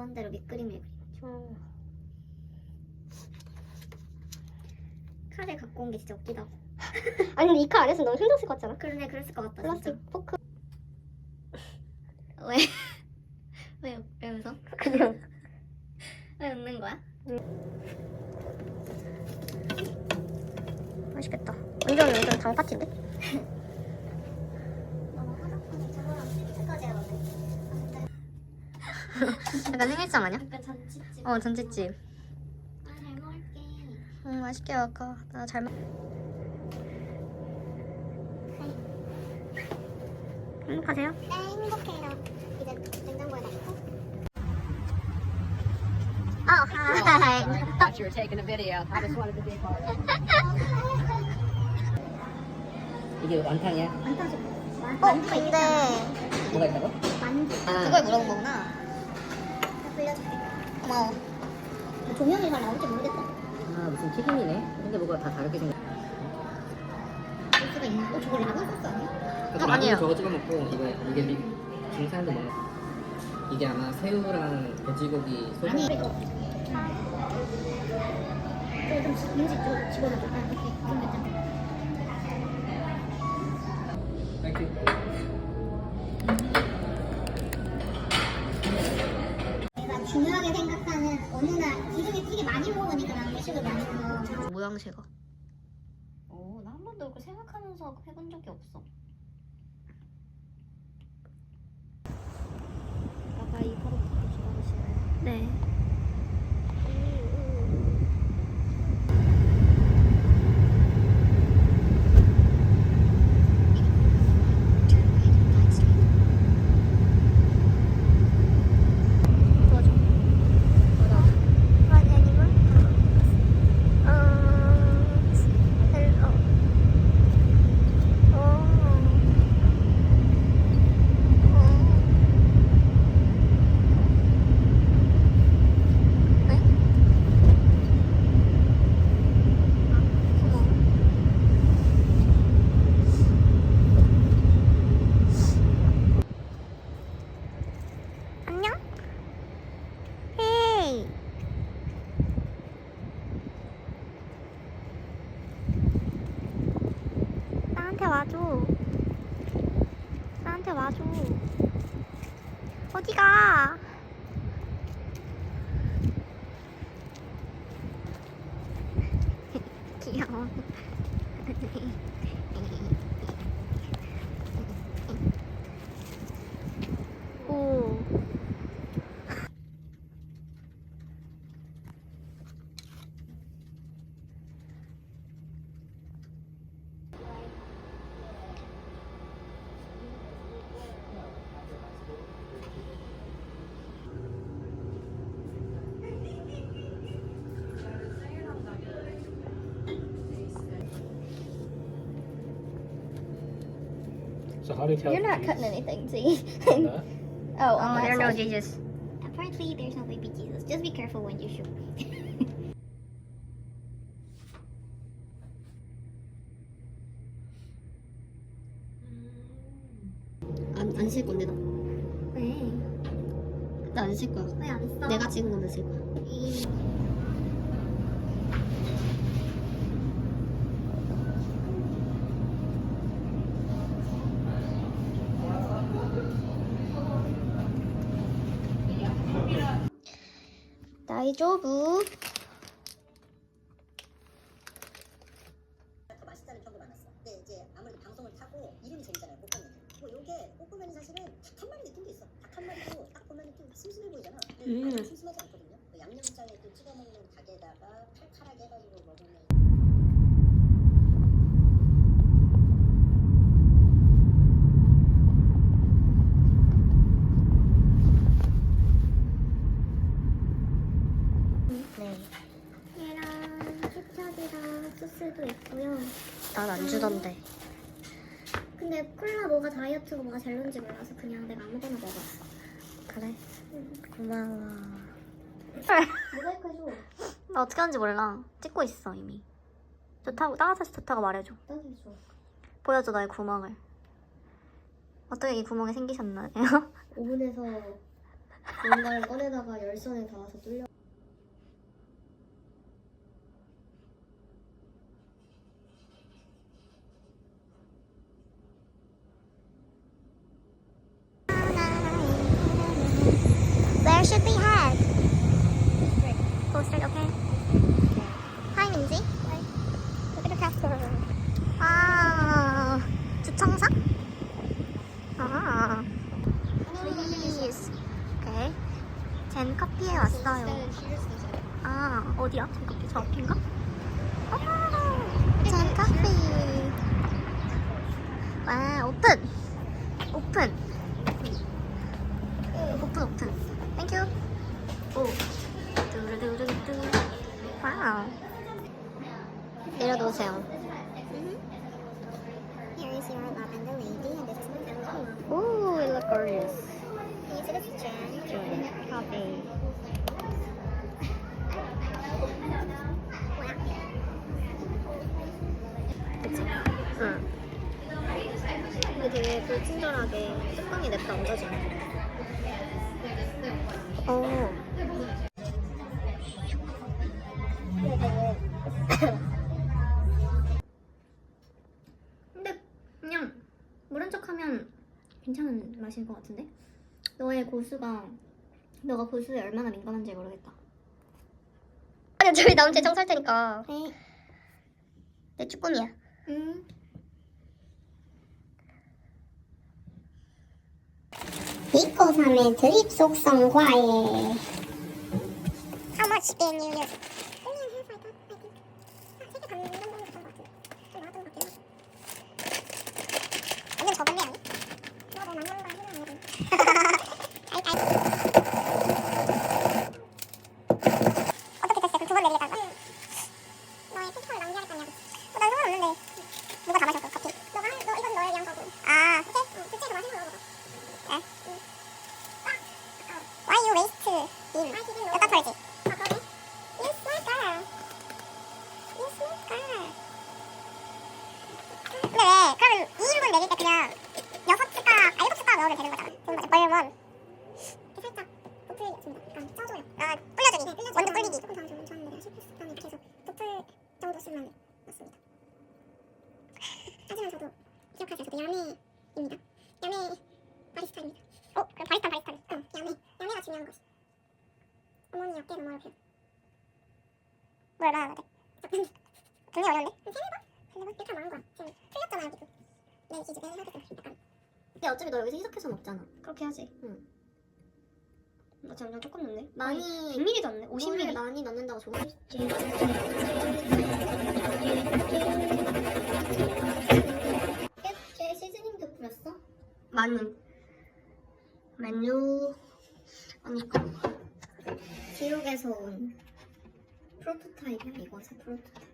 소원대로 밑그림을 그려. 어. 칼을 갖고 온 게 진짜 웃기다. 아니 근데 이 칼 안 했으면 너무 힘들었을 것 같잖아. 그러네, 그랬을 것 같다. 플라스틱 진짜. 포크. 왜? 왜, 왜 웃어? 그냥. 왜 웃는 거야? 맛있겠다. 완전 완전 당 파티인데? 너무 화장품이 저거랑 스위트까지 해봤네. 약간 생일상 아니야? 약간 잔치집. 어 전지집. 아, 잘 먹을게. 응 맛있게 먹어. 나 잘 먹. 행복하세요? 네, 행복해요. 이제 냉장고에 넣고. 어 하이. I thought you were taking a video. I just wanted to be a part of it. 이게 완탕이야? 어 근데 뭐가 있다고? 만두. 아, 그걸 물어본 거구나. 고마워. 조명이 잘 나올지 모르겠다. 아 무슨 튀김이네? 근데 뭐가 다 다르게 생겼 소스가 있는 거? 저거 라면 소스 아니야? 그래서 아니에요. 저거 찍어 먹고 이거 이게 미, 중국 사람들 먹는 이게 아마 새우랑 돼지고기 소스 아니, 이거. 저거 좀 지- 뮤직 좀 집어넣어줘. 아, 이렇게. 그럼 괜찮아. 내가 모양새가. 오, 나 한 번도 그렇게 생각하면서 해본 적이 없어. 아까 이 바로 주방실에. 네줘. 아니 아니면 어 헬로 어. 네? 고마워. 안녕? 헤이. 나한테 와줘. 나한테 와줘. 어디 가? So how do you tell? You're not cutting anything, see? Huh? oh, Oh, there are no Jesus. Apparently, there's no baby Jesus. Just be careful when you shoot. 안 안 쉴 건데 나. 왜? 나 안 쉴 거야. 왜 안 써? 내가 찍은 거면 쓸 거야. 다이조부. 더 맛있다는 평도 많았어. 근데 이제 아무래도 방송을 타고 이름이 재밌잖아요. 볶음면. 뭐 요게 볶음면이 사실은 닭 한 마리 느낌도 있어. 닭 한 마리도 딱 보면 좀 심심해 보이잖아. 근데 음. 음. 심심하지 않거든요. 그 양념장에 또 찍어 먹는 닭에다가 칼칼하게 해가지고 먹으면 네. 얘랑 케찹이랑 소스도 있고요. 난안 주던데. 근데 콜라 뭐가 다이어트고 뭐가 젤로인지 몰라서 그냥 내가 아무거나 먹었어. 그래. 고마워. 모자이크 해줘. 나 어떻게 하는지 몰라. 찍고 있어 이미. 좋다고 따뜻해서 좋다고 말해줘. 따져줘. 보여줘 나의 구멍을. 어떻게 이 구멍이 생기셨나요? 오븐에서 뭔가를 꺼내다가 열선에 닿아서 뚫려. Where should we head? Straight, okay. Hi, Minzy. Look at the castle. 아, 주청사? 아, please. 오케이. 젠 커피에 왔어요. 아, 어디야? 젠 커피 저 앞인가? 어, 젠 커피. 와. 오픈. 오픈 오픈. 땡큐. 오. 뚜루루루뚜. 와우. 내려놓으세요. Here is your lavender lady, and this is my mango. See the picture? 커피. 그치? 응. 근데 되게 불친절하게 뚜껑이 냅다 얹어지네. 괜찮은 맛일 것 같은데? 너의 고수가 너가 고수에 얼마나 민감한지 모르겠다. 아니 저희 다음 주에 청소할 테니까 네. 내 쭈꾸미야. 음. 니코삼의 드립 속성 과일. How much can you use? 완전 적은데 아니? 어떻게 됐어요? 그럼 두번 내리겠다고? 너의 피처를 남겨야 할 거냐고 어, 난 상관없는데 누가 다 마셨어 커피? 너가 한, 너 이건 너의 양 거고 아 그치? 응 그치? 너 마시는 거 먹어 네? 응 Why you waste in? 여기다 털지 아 그러네 You smart girl You smart girl 근데 왜 그러면 2인분 내릴 때 그냥 6숟가락 아 7숟가락 넣으면 되는 거잖아 되는 거죠 얼른 이렇게 살짝 도플 좀 약간 짜줘요. 아 불려주기 네, 불려주기. 원두 불리기 조금 더 하면 좋았는데 내가 실패했다는 계속 도플 정도 쓰면 맞습니다. 하지만 저도 기억하세요. 저도 야매입니다. 야매 바리스타입니다. 어? 그럼 바리스타 바리스타 응, 야매. 야매가 중요한 거지. 옆에 뭐를 배워. 뭘 얼마나 하는데? 굉장히 어려운데? 한 세네 번? 세네 번? 이렇게 하면 거야. 지금 틀렸잖아, 여기도. 내 기준에 생각했을 때 약간. 근데 어차피 너 여기서 희석해서 먹잖아. 그렇게 하지 응. 나 엄청 조금 넣네. 많이 100ml도 안 내. 50ml. 50ml 많이 넣는다고 좋은 깨 시즈닝도 뿌렸어? 많이 메뉴 그러니까 지옥에서 온 프로토타입이야, 새 프로토타입.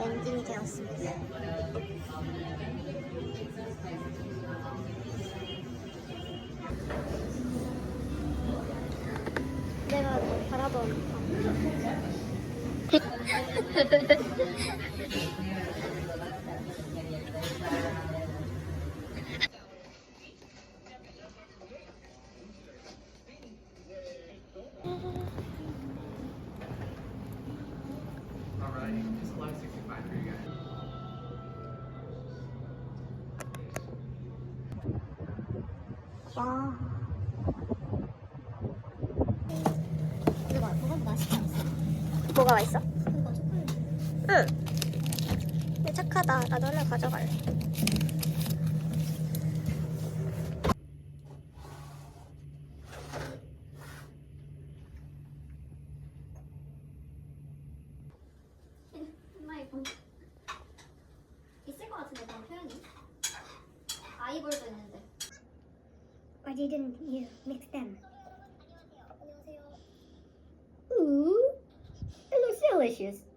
엔딩이 되었습니다 내가 바라던 와 이거 맛있지 않았어? 뭐가 맛있어? 응. 근데 착하다. 나도 하나 가져갈래. 엄마 이거. 있을 것 같은데 그런 표현이? 아이볼도 있는데. Why didn't you mix them? 안녕하세요. Ooh, it looks delicious.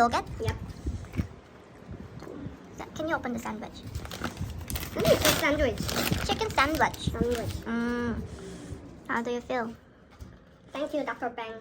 Dogan? Yep. Can you open the sandwich? What is sandwich? Chicken sandwich. Sandwich. Mm. How do you feel? Thank you, Dr. Bang.